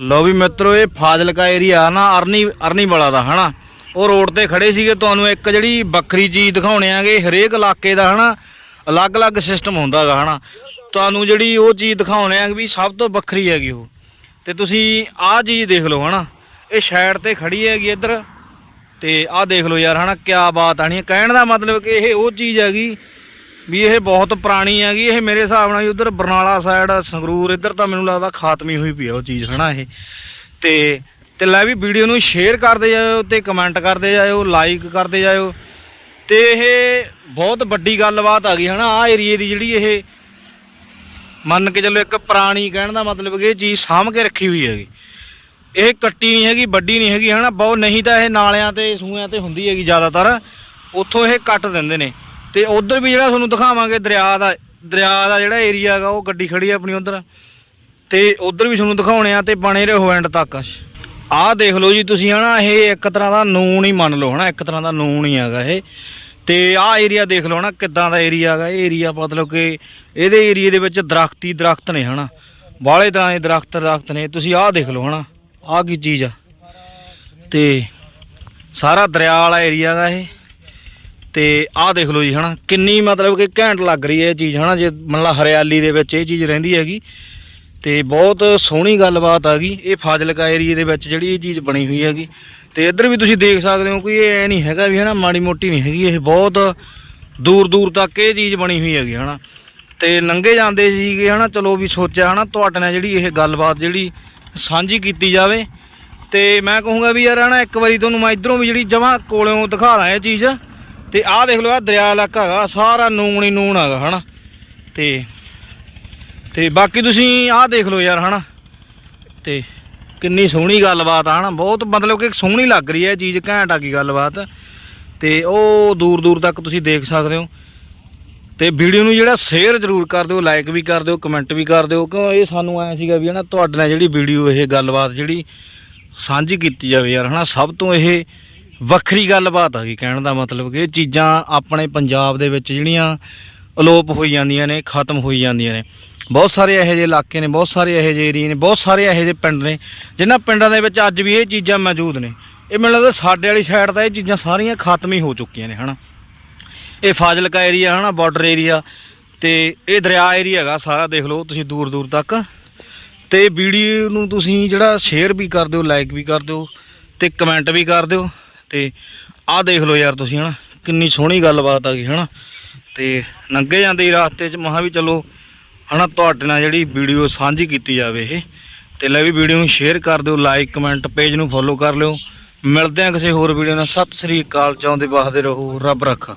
ਲਓ ਵੀ ਮਿੱਤਰੋ, ਇਹ ਫਾਜ਼ਿਲਕਾ ਏਰੀਆ ਨਾ ਅਰਨੀ ਅਰਨੀ ਵਾਲਾ ਦਾ, ਹਨਾ? ਉਹ ਰੋਡ ਤੇ ਖੜੇ ਸੀਗੇ, ਤੁਹਾਨੂੰ ਇੱਕ ਜਿਹੜੀ ਵੱਖਰੀ ਚੀਜ਼ ਦਿਖਾਉਣੇ ਆਗੇ, ਹਰੇਕ ਇਲਾਕੇ ਦਾ, ਹਨਾ? ਅਲੱਗ-ਅਲੱਗ ਸਿਸਟਮ ਹੁੰਦਾਗਾ ਹਨਾ? ਤੁਹਾਨੂੰ ਜਿਹੜੀ ਉਹ ਚੀਜ਼ ਦਿਖਾਉਣੇ ਆ ਵੀ ਸਭ ਤੋਂ ਵੱਖਰੀ ਹੈਗੀ ਉਹ। ਤੇ ਤੁਸੀਂ ਆਹ ਚੀਜ਼ ਦੇਖ ਲਓ, ਹਨਾ? ਇਹ ਸਾਈਡ ਤੇ ਖੜੀ ਹੈਗੀ ਇੱਧਰ। ਤੇ ਆਹ ਦੇਖ ਲਓ ਯਾਰ, ਹਨਾ? ਕਿਆ ਬਾਤ ਆਣੀ ਕਹਿਣ ਦਾ ਮਤਲਬ ਕਿ ਇਹ ਉਹ ਚੀਜ਼ ਹੈਗੀ ਵੀ ਇਹ ਬਹੁਤ ਪੁਰਾਣੀ ਹੈਗੀ, ਇਹ ਮੇਰੇ ਹਿਸਾਬ ਨਾਲ ਉਧਰ ਬਰਨਾਲਾ ਸਾਈਡ ਸੰਗਰੂਰ, ਇੱਧਰ ਤਾਂ ਮੈਨੂੰ ਲੱਗਦਾ ਖਾਤਮੀ ਹੋਈ ਪਈ ਆ ਉਹ ਚੀਜ਼, ਹਨਾ ਇਹ? ਤੇ ਤੇ ਲੈ ਵੀ ਵੀਡੀਓ ਨੂੰ ਸ਼ੇਅਰ ਕਰਦੇ ਜਾਇਓ ਤੇ ਕਮੈਂਟ ਕਰਦੇ ਜਾਇਓ ਲਾਈਕ ਕਰਦੇ ਜਾਇਓ। ਤੇ ਇਹ ਬਹੁਤ ਵੱਡੀ ਗੱਲਬਾਤ ਆ ਗਈ, ਹਨਾ ਆ ਏਰੀਏ ਦੀ ਜਿਹੜੀ ਇਹ ਮੰਨ ਕੇ ਚੱਲੋ ਇੱਕ ਪੁਰਾਣੀ ਕਹਿਣ ਦਾ ਮਤਲਬ ਕਿ ਇਹ ਚੀਜ਼ ਸਾਂਭ ਕੇ ਰੱਖੀ ਹੋਈ ਹੈਗੀ। ਇਹ ਕੱਟੀ ਨਹੀਂ ਹੈਗੀ, ਵੱਡੀ ਨਹੀਂ ਹੈਗੀ, ਹਨਾ, ਬਹੁਤ ਨਹੀਂ ਤਾਂ ਇਹ ਨਾਲਿਆਂ ਤੇ ਸੂਇਆਂ ਤੇ ਹੁੰਦੀ ਹੈਗੀ ਜ਼ਿਆਦਾਤਰ, ਉੱਥੋਂ ਇਹ ਕੱਟ ਦਿੰਦੇ ਨੇ। ਤੇ ਉਧਰ ਵੀ ਜਿਹੜਾ ਤੁਹਾਨੂੰ ਦਿਖਾਵਾਂਗੇ ਦਰਿਆ ਦਾ ਦਰਿਆ ਦਾ ਜਿਹੜਾ ਏਰੀਆ ਹੈਗਾ, ਉਹ ਗੱਡੀ ਖੜੀ ਆ ਆਪਣੀ ਉਧਰ। ਤੇ ਉਧਰ ਵੀ ਤੁਹਾਨੂੰ ਦਿਖਾਉਣੇ ਆ ਤੇ ਬਣੇ ਰਹੋ ਐਂਡ ਤੱਕ। ਆਹ ਦੇਖ ਲਓ ਜੀ ਤੁਸੀਂ ਹਨਾ, ਇਹ ਇੱਕ ਤਰ੍ਹਾਂ ਦਾ ਨੂਨ ਹੀ ਮੰਨ ਲਓ ਹਨਾ, ਇੱਕ ਤਰ੍ਹਾਂ ਦਾ ਨੂਨ ਹੀ ਹੈਗਾ ਇਹ। ਤੇ ਆਹ ਏਰੀਆ ਦੇਖ ਲਓ ਹਨਾ, ਕਿੱਦਾਂ ਦਾ ਏਰੀਆ ਹੈਗਾ, ਇਹ ਏਰੀਆ ਮਤਲਬ ਕਿ ਇਹਦੇ ਏਰੀਏ ਦੇ ਵਿੱਚ ਦਰਖਤੀ, ਦਰਖਤ ਨੇ ਹਨਾ। ਬਾਹਲੇ ਤਰ੍ਹਾਂ ਦੇ ਦਰਖਤ ਦਰਖਤ ਨੇ। ਤੁਸੀਂ ਆਹ ਦੇਖ ਲਓ ਹਨਾ, ਆਹ ਕੀ ਚੀਜ਼ ਆ। ਤੇ ਸਾਰਾ ਦਰਿਆ ਵਾਲਾ ਏਰੀਆ ਹੈਗਾ ਇਹ। ਤੇ ਆਹ ਦੇਖ ਲਓ ਜੀ, ਹਨਾ, ਕਿੰਨੀ ਮਤਲਬ ਕਿ ਘੈਂਟ ਲੱਗ ਰਹੀ ਹੈ ਇਹ ਚੀਜ਼, ਹਨਾ, ਜੇ ਮਤਲਬ ਹਰਿਆਲੀ ਦੇ ਵਿੱਚ ਇਹ ਚੀਜ਼ ਰਹਿੰਦੀ ਹੈਗੀ, ਤੇ ਬਹੁਤ ਸੋਹਣੀ ਗੱਲਬਾਤ ਆ ਗਈ, ਇਹ ਫਾਜ਼ਿਲਕਾ ਏਰੀਏ ਦੇ ਵਿੱਚ ਜਿਹੜੀ ਇਹ ਚੀਜ਼ ਬਣੀ ਹੋਈ ਹੈਗੀ, ਤੇ ਇੱਧਰ ਵੀ ਤੁਸੀਂ ਦੇਖ ਸਕਦੇ ਹੋ ਕਿ ਇਹ ਐ ਨਹੀਂ ਹੈਗਾ ਵੀ, ਹਨਾ, ਮਾੜੀ ਮੋਟੀ ਨਹੀਂ ਹੈਗੀ, ਇਹ ਬਹੁਤ ਦੂਰ ਦੂਰ ਤੱਕ ਇਹ ਚੀਜ਼ ਬਣੀ ਹੋਈ ਹੈਗੀ, ਹਨਾ। ਤੇ ਲੰਘੇ ਜਾਂਦੇ ਸੀਗੇ, ਹਨਾ, ਚਲੋ ਵੀ ਸੋਚਿਆ, ਹਨਾ, ਤੁਹਾਡੇ ਨਾਲ ਜਿਹੜੀ ਇਹ ਗੱਲਬਾਤ ਜਿਹੜੀ ਸਾਂਝੀ ਕੀਤੀ ਜਾਵੇ, ਤੇ ਮੈਂ ਕਹੂੰਗਾ ਵੀ ਯਾਰ, ਹਨਾ, ਇੱਕ ਵਾਰੀ ਤੁਹਾਨੂੰ ਮੈਂ ਇਧਰੋਂ ਵੀ ਜਿਹੜੀ ਜਮਾਂ ਕੋਲੋਂ ਦਿਖਾ ਦਾਂ ਇਹ ਚੀਜ਼। ਤੇ ਆਹ ਦੇਖ ਲਓ ਆ ਦਰਿਆ ਇਲਾਕਾ ਹੈਗਾ, ਸਾਰਾ ਨੂਣ ਹੀ ਨੂਣ ਹੈਗਾ, ਹਨਾ? ਤੇ ਤੇ ਬਾਕੀ ਤੁਸੀਂ ਆਹ ਦੇਖ ਲਓ ਯਾਰ, ਹਨਾ? ਤੇ ਕਿੰਨੀ ਸੋਹਣੀ ਗੱਲਬਾਤ ਆ, ਹਨਾ? ਬਹੁਤ ਮਤਲਬ ਕਿ ਸੋਹਣੀ ਲੱਗ ਰਹੀ ਹੈ ਇਹ ਚੀਜ਼, ਘੈਂਟ ਆ ਗਈ ਗੱਲਬਾਤ। ਤੇ ਉਹ ਦੂਰ ਦੂਰ ਤੱਕ ਤੁਸੀਂ ਦੇਖ ਸਕਦੇ ਹੋ। ਤੇ ਵੀਡੀਓ ਨੂੰ ਜਿਹੜਾ ਸ਼ੇਅਰ ਜ਼ਰੂਰ ਕਰ ਦਿਓ ਲਾਈਕ ਵੀ ਕਰ ਦਿਓ ਕਮੈਂਟ ਵੀ ਕਰ ਦਿਓ, ਕਿਉਂ ਇਹ ਸਾਨੂੰ ਐ ਸੀਗਾ ਵੀ, ਹਨਾ, ਤੁਹਾਡੇ ਨਾਲ ਜਿਹੜੀ ਵੀਡੀਓ ਇਹ ਗੱਲਬਾਤ ਜਿਹੜੀ ਸਾਂਝੀ ਕੀਤੀ ਜਾਵੇ ਯਾਰ, ਹਨਾ? ਸਭ ਤੋਂ ਇਹ ਵੱਖਰੀ ਗੱਲਬਾਤ ਆ ਗਈ ਕਹਿਣ ਦਾ ਮਤਲਬ ਕਿ ਇਹ ਚੀਜ਼ਾਂ ਆਪਣੇ ਪੰਜਾਬ ਦੇ ਵਿੱਚ ਜਿਹੜੀਆਂ ਅਲੋਪ ਹੋਈ ਜਾਂਦੀਆਂ ਨੇ, ਖਤਮ ਹੋਈ ਜਾਂਦੀਆਂ ਨੇ। ਬਹੁਤ ਸਾਰੇ ਇਹੋ ਜਿਹੇ ਇਲਾਕੇ ਨੇ, ਬਹੁਤ ਸਾਰੇ ਇਹੋ ਜਿਹੇ ਏਰੀਏ ਨੇ, ਬਹੁਤ ਸਾਰੇ ਇਹੋ ਜਿਹੇ ਪਿੰਡ ਨੇ, ਜਿਨ੍ਹਾਂ ਪਿੰਡਾਂ ਦੇ ਵਿੱਚ ਅੱਜ ਵੀ ਇਹ ਚੀਜ਼ਾਂ ਮੌਜੂਦ ਨੇ। ਇਹ ਮੈਨੂੰ ਲੱਗਦਾ ਸਾਡੇ ਵਾਲੀ ਸਾਈਡ ਤਾਂ ਇਹ ਚੀਜ਼ਾਂ ਸਾਰੀਆਂ ਖਤਮ ਹੀ ਹੋ ਚੁੱਕੀਆਂ ਨੇ, ਹਨਾ? ਇਹ ਫਾਜ਼ਿਲਕਾ ਏਰੀਆ ਹਨਾ ਬਾਰਡਰ ਏਰੀਆ ਤੇ ਇਹ ਦਰਿਆ ਏਰੀਆ ਹੈਗਾ ਸਾਰਾ, ਦੇਖ ਲਓ ਤੁਸੀਂ ਦੂਰ ਦੂਰ ਤੱਕ। ਤੇ ਵੀਡੀਓ ਨੂੰ ਤੁਸੀਂ ਜਿਹੜਾ ਸ਼ੇਅਰ ਵੀ ਕਰ ਦਿਓ ਲਾਈਕ ਵੀ ਕਰ ਦਿਓ ਤੇ ਕਮੈਂਟ ਵੀ ਕਰ ਦਿਓ। ਤੇ ਆਹ ਦੇਖ ਲਓ ਯਾਰ ਤੁਸੀਂ ਹਨਾ, ਕਿੰਨੀ ਸੋਹਣੀ ਗੱਲਬਾਤ ਆ ਗਈ ਹਨਾ। ਤੇ ਨੰਗੇ ਜਾਂਦੇ ਰਸਤੇ 'ਚ ਮਹਾ ਵੀ ਚਲੋ ਹਨਾ, ਤੁਹਾਡੇ ਨਾਲ ਜਿਹੜੀ ਵੀਡੀਓ ਸਾਂਝੀ ਕੀਤੀ ਜਾਵੇ ਇਹ, ਤੇ ਲੈ ਵੀ ਵੀਡੀਓ ਨੂੰ ਸ਼ੇਅਰ ਕਰ ਦਿਓ ਲਾਈਕ ਕਮੈਂਟ ਪੇਜ ਨੂੰ ਫੋਲੋ ਕਰ ਲਿਓ। ਮਿਲਦੇ ਹਾਂ ਕਿਸੇ ਹੋਰ ਵੀਡੀਓ ਨਾਲ, ਸਤਿ ਸ੍ਰੀ ਅਕਾਲ ਚਾਹੁੰਦੇ ਬਾਹਦੇ ਰਹੋ, ਰੱਬ ਰੱਖਾ।